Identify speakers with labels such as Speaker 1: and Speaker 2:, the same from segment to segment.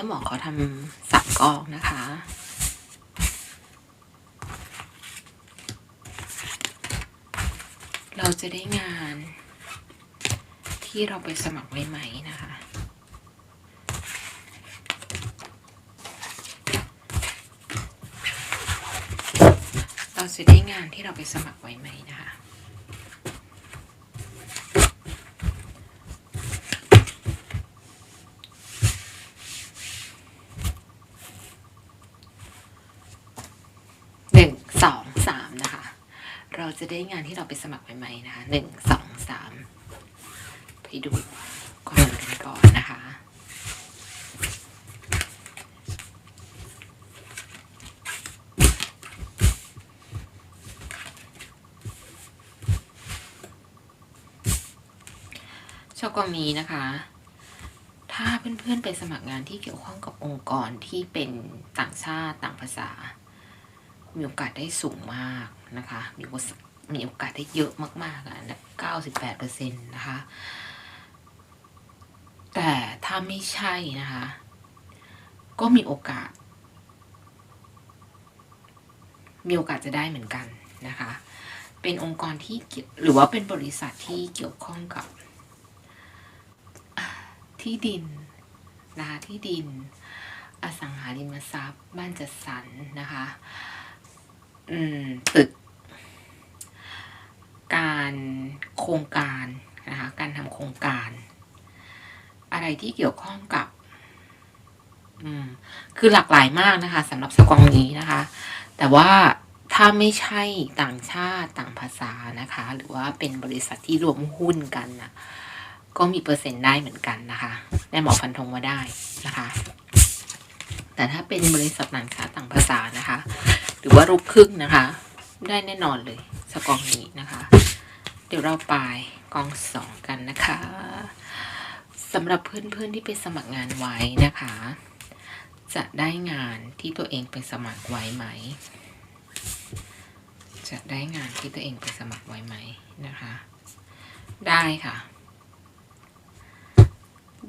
Speaker 1: ม่หมอเขาทำสับกองนะคะ เราจะได้งานที่เราไปสมัครไว้ไหมนะคะ เราจะได้งานที่เราไปสมัครไว้ไหมนะคะ สองสามนะคะ เราจะได้งานที่เราไปสมัครใหม่ๆนะคะหนึ่งสองสามไปดูข้อมูลกันก่อนนะคะชอบกองนี้นะคะ ถ้าเพื่อนๆไปสมัครงานที่เกี่ยวข้องกับองค์กรที่เป็นต่างชาติต่างภาษา มีโอกาสได้สูงมากนะคะ มีโอกาสมีโอกาสได้เยอะมากๆอะเก้าสิบแปดเปอร์เซ็นต์นะคะ แต่ถ้าไม่ใช่นะคะ ก็มีโอกาส มีโอกาสจะได้เหมือนกันนะคะ เป็นองค์กรที่เกี่ยวหรือว่าเป็นบริษัทที่เกี่ยวข้องกับที่ดินนะคะที่ดิน อสังหาริมทรัพย์ บ้านจัดสรรนะคะ ตึก การโครงการนะคะการทำโครงการ อะไรที่เกี่ยวข้องกับอืมคือหลากหลายมากนะคะสำหรับสกองนี้นะคะ แต่ว่าถ้าไม่ใช่ต่างชาติต่างภาษานะคะ หรือว่าเป็นบริษัทที่รวมหุ้นกันนะก็มีเปอร์เซ็นต์ได้เหมือนกันนะคะแม่หมอฟันธงว่าได้นะคะ แต่ถ้าเป็นบริษัทต่างชาติต่างภาษานะคะ หรือว่ารูปครึ่งนะคะ ได้แน่นอนเลยสกองนี้นะคะ เดี๋ยวเราไปกองสองกันนะคะสำหรับเพื่อนๆที่ไปสมัครงานไว้นะคะ จะได้งานที่ตัวเองไปสมัครไว้ไหม จะได้งานที่ตัวเองไปสมัครไว้ไหมนะคะ ได้ค่ะ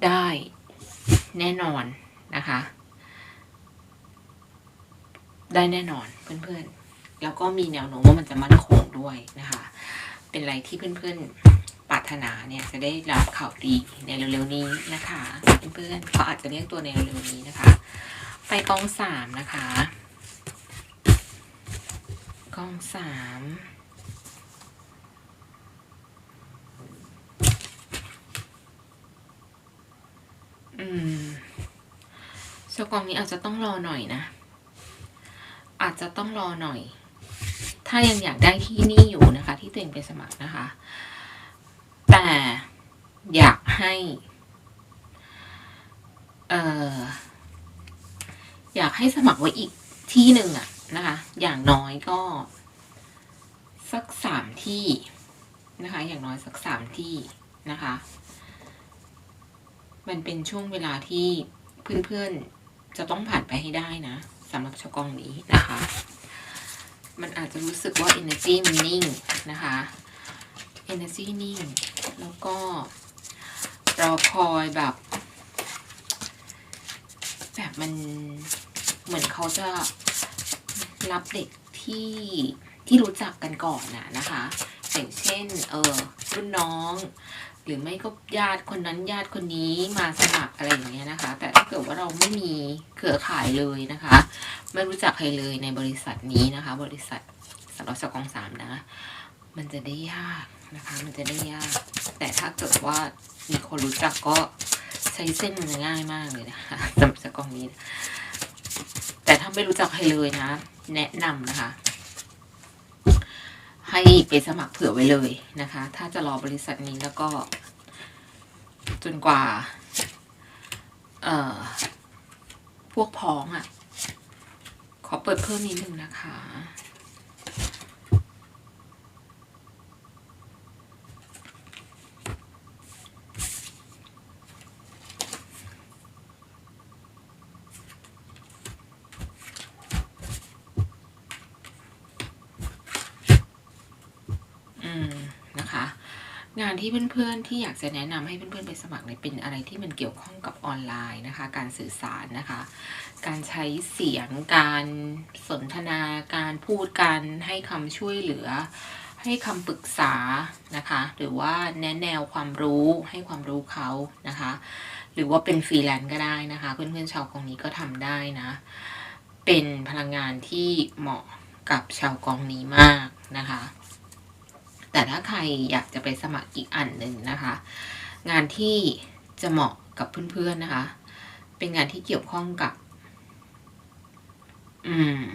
Speaker 1: ได้แน่นอนนะคะ ได้แน่นอนเพื่อนๆ แล้วก็มีแนวโน้มว่ามันจะมั่นคงด้วยนะคะ เป็นอะไรที่เพื่อนๆปรารถนาเนี่ยจะได้รับข่าวดีในเร็วๆนี้นะคะเพื่อนๆเขาอาจจะเรียกตัวในเร็วๆนี้นะคะ ไปกองสามนะคะกองสามอืมสกองนี้อาจจะต้องรอหน่อยนะ อาจจะต้องรอหน่อย ถ้ายังอยากได้ที่นี่อยู่นะคะ ที่ตัวเองไปสมัครนะคะ แต่อยากให้เอ่ออยากให้สมัครไว้อีกที่หนึ่งอะนะคะ อย่างน้อยก็ สักสามที่นะคะ อย่างน้อยสักสามที่นะคะ มันเป็นช่วงเวลาที่เพื่อนๆจะต้องผ่านไปให้ได้นะ สำหรับชกองนี้นะคะ มันอาจจะรู้สึกว่า energy มันนิ่งนะคะ energy นิ่ง แล้วก็รอคอยแบบ แบบมันเหมือนเขาจะรับเด็กที่ที่รู้จักกันก่อนน่ะนะคะ อย่างเช่น เออรุ่นน้อง หรือไม่ก็ญาติคนนั้นญาติคนนี้มาสมัครอะไรอย่างเงี้ยนะคะ แต่ถ้าเกิดว่าเราไม่มีเครือข่ายเลยนะคะ ไม่รู้จักใครเลยในบริษัทนี้นะคะ บริษัทสำหรับสกองสามนะ มันจะได้ยากนะคะ มันจะได้ยาก แต่ถ้าเกิดว่ามีคนรู้จักก็ใช้เส้นมันจะง่ายมากเลยนะคะสำหรับสกองนี้ แต่ถ้าไม่รู้จักใครเลยนะ แนะนำนะคะ ให้ไปสมัครเผื่อไว้เลยนะคะ ถ้าจะรอบริษัทนี้แล้วก็ จนกว่า เอ่อ พวกพ้องอะ่ะ ขอเปิดเพิ่มนิดนึงนะคะ มนะคะ งานที่เพื่อนๆที่อยากจะแนะนำให้เพื่อนๆไปสมัครเนี่ยเป็นอะไรที่มันเกี่ยวข้องกับออนไลน์นะคะ การสื่อสารนะคะ การใช้เสียง การสนทนา การพูดการให้คำช่วยเหลือ ให้คำปรึกษานะคะ หรือว่าแนะแนวความรู้ให้ความรู้เขานะคะ หรือว่าเป็นฟรีแลนซ์ก็ได้นะคะ เพื่อนๆชาวกองนี้ก็ทำได้นะ เป็นพลังงานที่เหมาะกับชาวกองนี้มากนะคะ แต่ถ้าใครอยากจะไปสมัครอีกอันหนึ่งนะคะ งานที่จะเหมาะกับเพื่อนๆนะคะ เป็นงานที่เกี่ยวข้องกับ อืม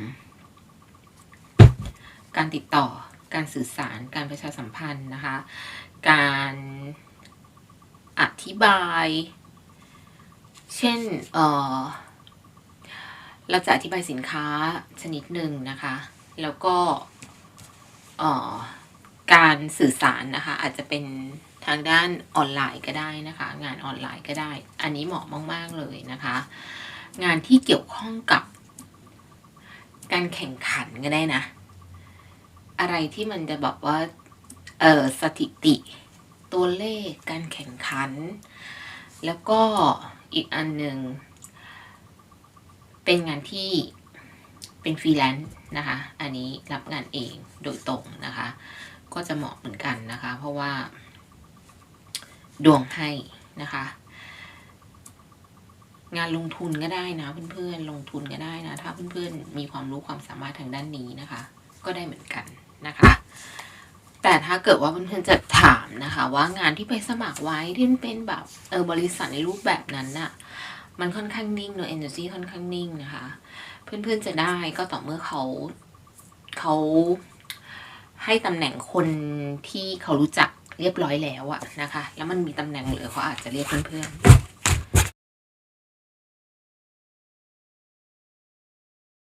Speaker 1: การติดต่อการสื่อสารการประชาสัมพันธ์นะคะ การอธิบาย เช่นเออเราจะอธิบายสินค้าชนิดหนึ่งนะคะ แล้วก็เอ่อ การสื่อสารนะคะ อาจจะเป็นทางด้านออนไลน์ก็ได้นะคะ งานออนไลน์ก็ได้ อันนี้เหมาะมาก ๆ เลยนะคะ งานที่เกี่ยวข้องกับ การแข่งขันก็ได้นะ อะไรที่มันจะบอกว่าเออสถิติ ตัวเลขการแข่งขัน แล้วก็อีกอันหนึ่งเป็นงานที่เป็นฟรีแลนซ์นะคะ อันนี้รับงานเองโดยตรงนะคะ ก็จะเหมาะเหมือนกันนะคะ เพราะว่า ดวงให้นะคะ งานลงทุนก็ได้นะเพื่อนๆลงทุนก็ได้นะ ถ้าเพื่อนๆมีความรู้ความสามารถทางด้านนี้นะคะ ก็ได้เหมือนกันนะคะ แต่ถ้าเกิดว่าเพื่อนๆจะถามนะคะ ว่างานที่ไปสมัครไว้ที่มันเป็นแบบเออบริษัทในรูปแบบนั้นน่ะมันค่อนข้างนิ่งเนอะ energy ค่อนข้างนิ่งนะคะ เพื่อนๆจะได้ก็ต่อเมื่อเขาเขา ให้ตำแหน่งคนที่เขารู้จักเรียบร้อยแล้วอะนะคะ แล้วมันมีตำแหน่งเหลือเขาอาจจะเรียกเพื่อนๆ